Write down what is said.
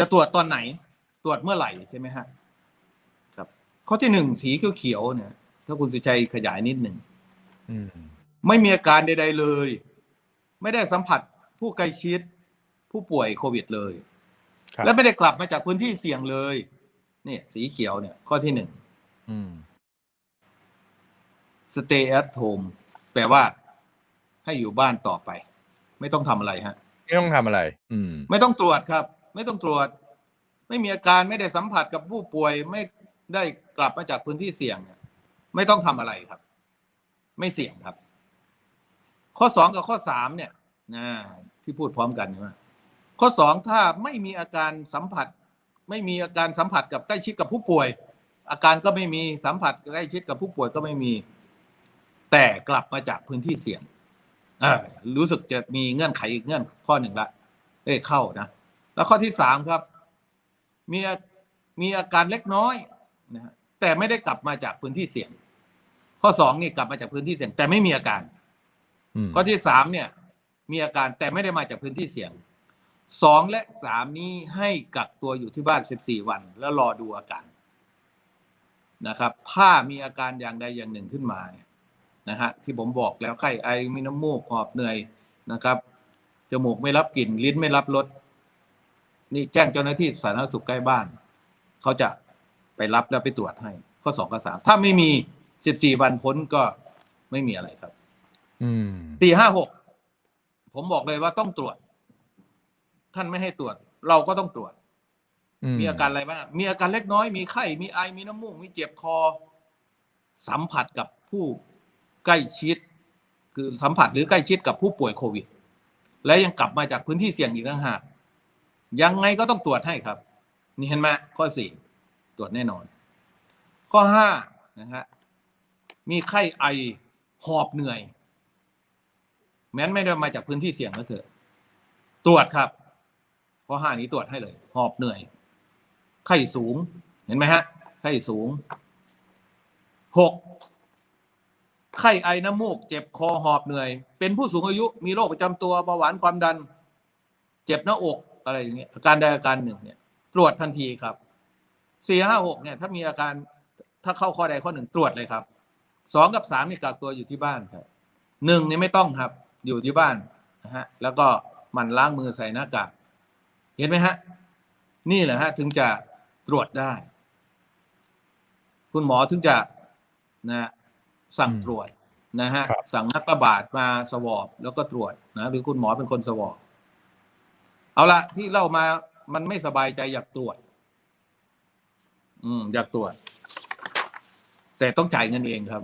จะตรวจตอนไหน ตรวจเมื่อไหร่ใช่ไหมฮะครับ ข้อที่หนึ่งสีเขียวๆเนี่ย ถ้าคุณสุชัยขยายนิดหนึ่งอืมไม่มีอาการใด ๆ เลย ไม่ได้สัมผัสผู้ใกล้ชิด ผู้ป่วยโควิดเลยครับและไม่ได้กลับมาจากพื้นที่เสี่ยงเลยเนี่ยสีเขียวเนี่ย ข้อที่หนึ่งอืม stay at home แปลว่า ให้อยู่บ้านต่อไป ไม่ต้องทำอะไรฮะ ไม่ต้องทำอะไร อืม ไม่ต้องตรวจครับ ไม่ต้องตรวจ ไม่มีอาการไม่ได้สัมผัสกับผู้ป่วยไม่ได้กลับมาจากพื้นที่เสี่ยงไม่ต้องทำอะไรครับ ไม่เสี่ยงครับ ข้อสองกับข้อสามเนี่ยนะที่พูดพร้อมกันว่าข้อสองถ้าไม่มีอาการสัมผัส ไม่มีอาการสัมผัสกับใกล้ชิดกับผู้ป่วย อาการก็ไม่มีสัมผัสใกล้ชิดกับผู้ป่วยก็ไม่มี แต่กลับมาจากพื้นที่เสี่ยงรู้สึกจะมีเงื่อนไขอีกเงื่อนข้อหนึ่งละเอ้เข้านะ แล้วข้อที่สามครับ มีอามีอาการเล็กน้อยนะฮะแต่ไม่ได้กลับมาจากพื้นที่เสี่ยง ข้อสองนี่กลับมาจากพื้นที่เสี่ยง แต่ไม่มีอาการอืมข้อที่สามเนี่ย มีอาการแต่ไม่ได้มาจากพื้นที่เสี่ยงสองและสามนี้ให้กักตัวอยู่ที่บ้านสิบสี่วัน แล้วรอดูอาการนะครับ ถ้ามีอาการอย่างใดอย่างหนึ่งขึ้นมาเนี่ยนะฮะที่ผมบอกแล้วไข้ไอมีน้ำมูกหอบเหนื่อยนะครับจมูกไม่รับกลิ่นลิ้นไม่รับรส นี่แจ้งเจ้าหน้าที่สาธารณสุขใกล้บ้าน เขาจะไปรับแล้วไปตรวจให้ ข้อสองข้อสามถ้าไม่มีสิบสี่วันพ้นก็ไม่มีอะไรครับอืมสี่ห้าหกผมบอกเลยว่าต้องตรวจ ท่านไม่ให้ตรวจ เราก็ต้องตรวจ มีอาการอะไรบ้างมีอาการเล็กน้อยมีไข้ มีไอมีน้ำมูก มีเจ็บคอ สัมผัสกับผู้ใกล้ชิด คือสัมผัสหรือใกล้ชิดกับผู้ป่วยโควิด และยังกลับมาจากพื้นที่เสี่ยงอีกต่างหาก ยังไงก็ต้องตรวจให้ครับ นี่เห็นไหมข้อสี่ตรวจแน่นอน ข้อห้านะฮะมีไข้ไอหอบเหนื่อย แม้นไม่ได้มาจากพื้นที่เสี่ยงก็เถอะ ตรวจครับข้อห้านี้ตรวจให้เลย หอบเหนื่อย ไข้สูง เห็นไหมฮะ ไข้สูงหกไข้ไอน้ำมูก เจ็บคอหอบเหนื่อย เป็นผู้สูงอายุ มีโรคประจำตัวเบาหวานความดัน เจ็บหน้าอก อะไรอย่างเงี้ยอาการใดอาการหนึ่งเนี่ย ตรวจทันทีครับสี่ห้าหกเนี่ย ถ้ามีอาการถ้าเข้าข้อใดข้อหนึ่งตรวจเลยครับสองกับสามนี่กักตัวอยู่ที่บ้านครับหนึ่งนี่ไม่ต้องครับ อยู่ที่บ้านนะฮะแล้วก็หมันล้างมือใส่หน้ากากเห็นไหมฮะ นี่แหละฮะ ถึงจะตรวจได้ คุณหมอถึงจะนะสั่งอืมตรวจนะฮะครับสั่งนักระบาดมาสวอปแล้วก็ตรวจนะหรือคุณหมอเป็นคนสวอป เอาละที่เล่ามามันไม่สบายใจอยากตรวจ อืม อยากตรวจ แต่ต้องจ่ายเงินเองครับ